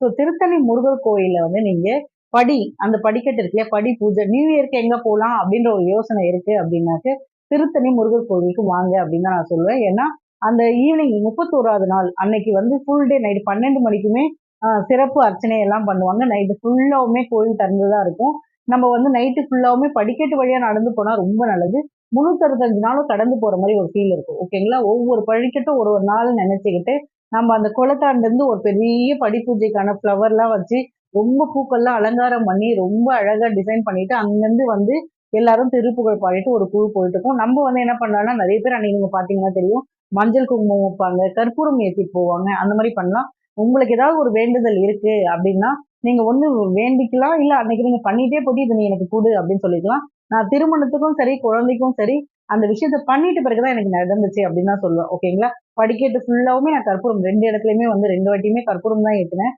So Tiruttani Murugar கோயிலில் வந்து நீங்கள் படி அந்த படிக்கட்டு இருக்குல்ல படி பூஜை நியூ இயர்க்கு எங்கே போகலாம் அப்படின்ற ஒரு யோசனை இருக்கு அப்படின்னாக்க திருத்தணி முருகர் கோவிலுக்கு வாங்க அப்படின்னு தான் நான் சொல்லுவேன். ஏன்னா அந்த ஈவினிங் முப்பத்தோராவது நாள் அன்னைக்கு வந்து ஃபுல் டே நைட் பன்னெண்டு மணிக்குமே சிறப்பு அர்ச்சனை எல்லாம் பண்ணுவாங்க. நைட்டு ஃபுல்லாவுமே கோயில் திறந்துதான் இருக்கும். நம்ம வந்து நைட்டு ஃபுல்லாவுமே படிக்கட்டு வழியாக நடந்து போனால் ரொம்ப நல்லது. முந்நூற்றறுபத்தஞ்சு நாளும் கடந்து போகிற மாதிரி ஒரு ஃபீல் இருக்கும். ஓகேங்களா ஒவ்வொரு படிக்கட்டும் ஒரு ஒரு நாள் நினச்சிக்கிட்டு நம்ம அந்த குளத்தாண்டிருந்து ஒரு பெரிய படிப்பூஜைக்கான ஃப்ளவர்லாம் வச்சு ரொம்ப பூக்கள்லாம் அலங்காரம் பண்ணி ரொம்ப அழகாக டிசைன் பண்ணிட்டு அங்கேருந்து வந்து எல்லாரும் திருப்புகழ் பாடிட்டு ஒரு குழு போயிட்டு இருக்கோம் நம்ம வந்து என்ன பண்ணலாம்னா நிறைய பேர் அன்னைக்கு நீங்கள் பார்த்தீங்கன்னா தெரியும் மஞ்சள் குங்குமம் வைப்பாங்க கற்பூரம் ஏற்றி போவாங்க அந்த மாதிரி பண்ணலாம். உங்களுக்கு ஏதாவது ஒரு வேண்டுதல் இருக்கு அப்படின்னா நீங்க ஒண்ணு வேண்டிக்கலாம் இல்ல அன்னைக்கு நீங்க பண்ணிட்டே போட்டு இது நீ எனக்கு கொடு அப்படின்னு சொல்லிக்கலாம். நான் திருமணத்துக்கும் சரி குழந்தைக்கும் சரி அந்த விஷயத்த பண்ணிட்டு பிறகுதான் எனக்கு நடந்துச்சு அப்படின்னு தான் சொல்லுவேன். ஓகேங்களா படிக்கட்டு ஃபுல்லாவுமே நான் கற்பூரம் ரெண்டு இடத்துலயுமே வந்து ரெண்டு வாட்டியுமே கற்பூரம் தான் ஏற்றினேன்